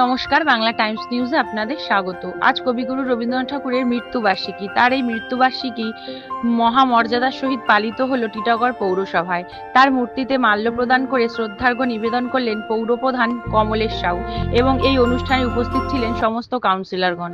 নমস্কার, বাংলা টাইমস নিউজে আপনাদের স্বাগত। আজ কবিগুরু রবীন্দ্রনাথ ঠাকুরের মৃত্যুবার্ষিকী। তার এই মৃত্যুবার্ষিকী মহামর্যাদার সহিত পালিত হল টিটাগড় পৌরসভায়। তার মূর্তিতে মাল্য প্রদান করে শ্রদ্ধার্ঘ নিবেদন করলেন পৌরপ্রধান কমলেশ সাউ এবং এই অনুষ্ঠানে উপস্থিত ছিলেন সমস্ত কাউন্সিলরগণ।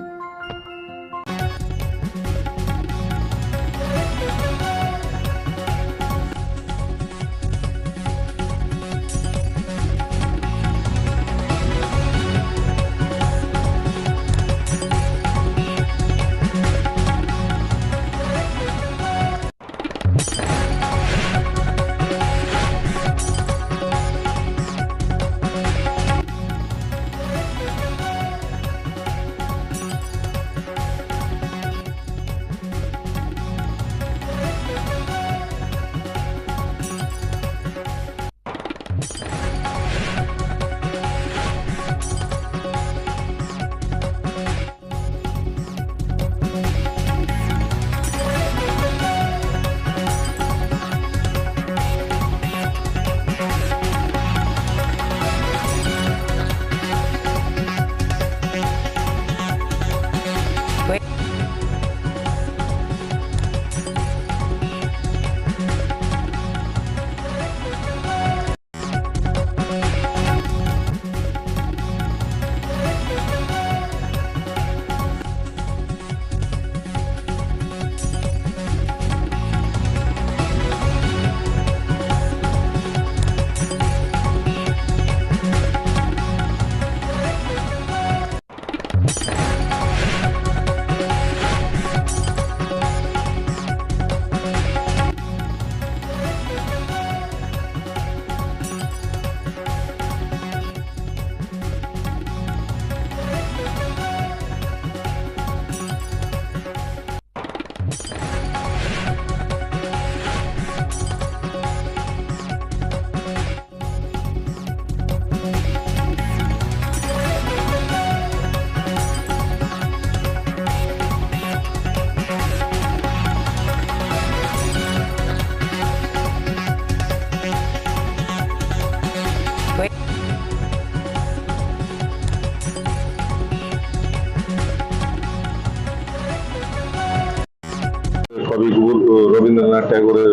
রবীন্দ্রনাথ ট্যাগোরের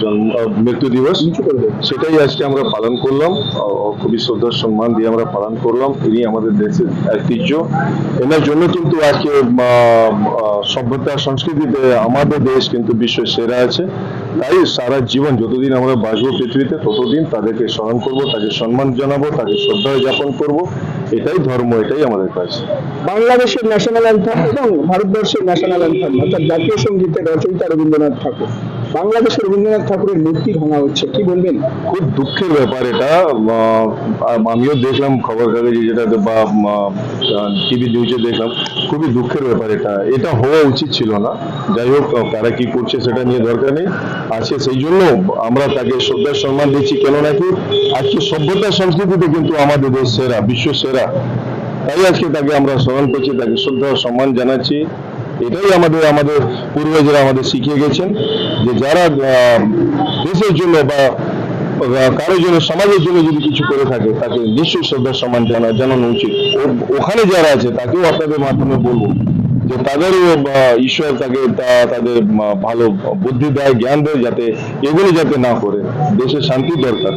জন্ম মৃত্যু দিবস। সেটাই আজকে আমরা পালন করলাম। খুবই শ্রদ্ধা সম্মান দিয়ে আমরা পালন করলাম। ইনি আমাদের দেশের ঐতিহ্য। এনার জন্য কিন্তু আজকে সভ্যতা সংস্কৃতিতে আমাদের দেশ কিন্তু বিশ্বের সেরা আছে। তাই সারা জীবন যতদিন আমরা বাঁচবো পৃথিবীতে, ততদিন তাদেরকে স্মরণ করব, তাকে সম্মান জানাব, তাকে শ্রদ্ধা জ্ঞাপন করব। এটাই ধর্ম, এটাই আমাদের কাজ। বাংলাদেশের ন্যাশনাল অ্যান্থাম এবং ভারতবর্ষের ন্যাশনাল অ্যান্থাম অর্থাৎ জাতীয় সঙ্গীতের রচয়িতা রবীন্দ্রনাথ ঠাকুর। বাংলাদেশের রবীন্দ্রনাথ ঠাকুরের মূর্তি ভাঙা হচ্ছে, কি বলবেন? খুব দুঃখের ব্যাপার এটা। আমিও দেখলাম খবর কাগজে যেটা বা টিভি নিউজে দেখলাম, খুবই দুঃখের ব্যাপার এটা। এটা হওয়া উচিত ছিল না। যাই হোক কারা কি করছে সেটা নিয়ে দরকার নেই। আছে সেই জন্য আমরা তাকে শ্রদ্ধা সম্মান দিচ্ছি, কেন নাকি আজকে সভ্যতা সংস্কৃতিতে কিন্তু আমাদের দেশ সেরা, বিশ্ব সেরা। তাই আজকে তাকে আমরা স্মরণ করছি, তাকে শ্রদ্ধা সম্মান জানাচ্ছি। এটাই আমাদের আমাদের পূর্বজরা আমাদের শিখিয়ে গেছেন। যে যারা দেশের জন্য বা কারোর জন্য, সমাজের জন্য যদি কিছু করে থাকে, তাকে নিশ্চয়ই শ্রদ্ধা সম্মান জানা, জানানো উচিত। ওখানে যারা আছে, তাকেও আপনাদের মাধ্যমে বলব যে তাদেরও ঈশ্বর তাকে তাদের ভালো বুদ্ধি দেয়, জ্ঞান দেয়, যাতে এগুলো যাতে না করে। দেশের শান্তি দরকার।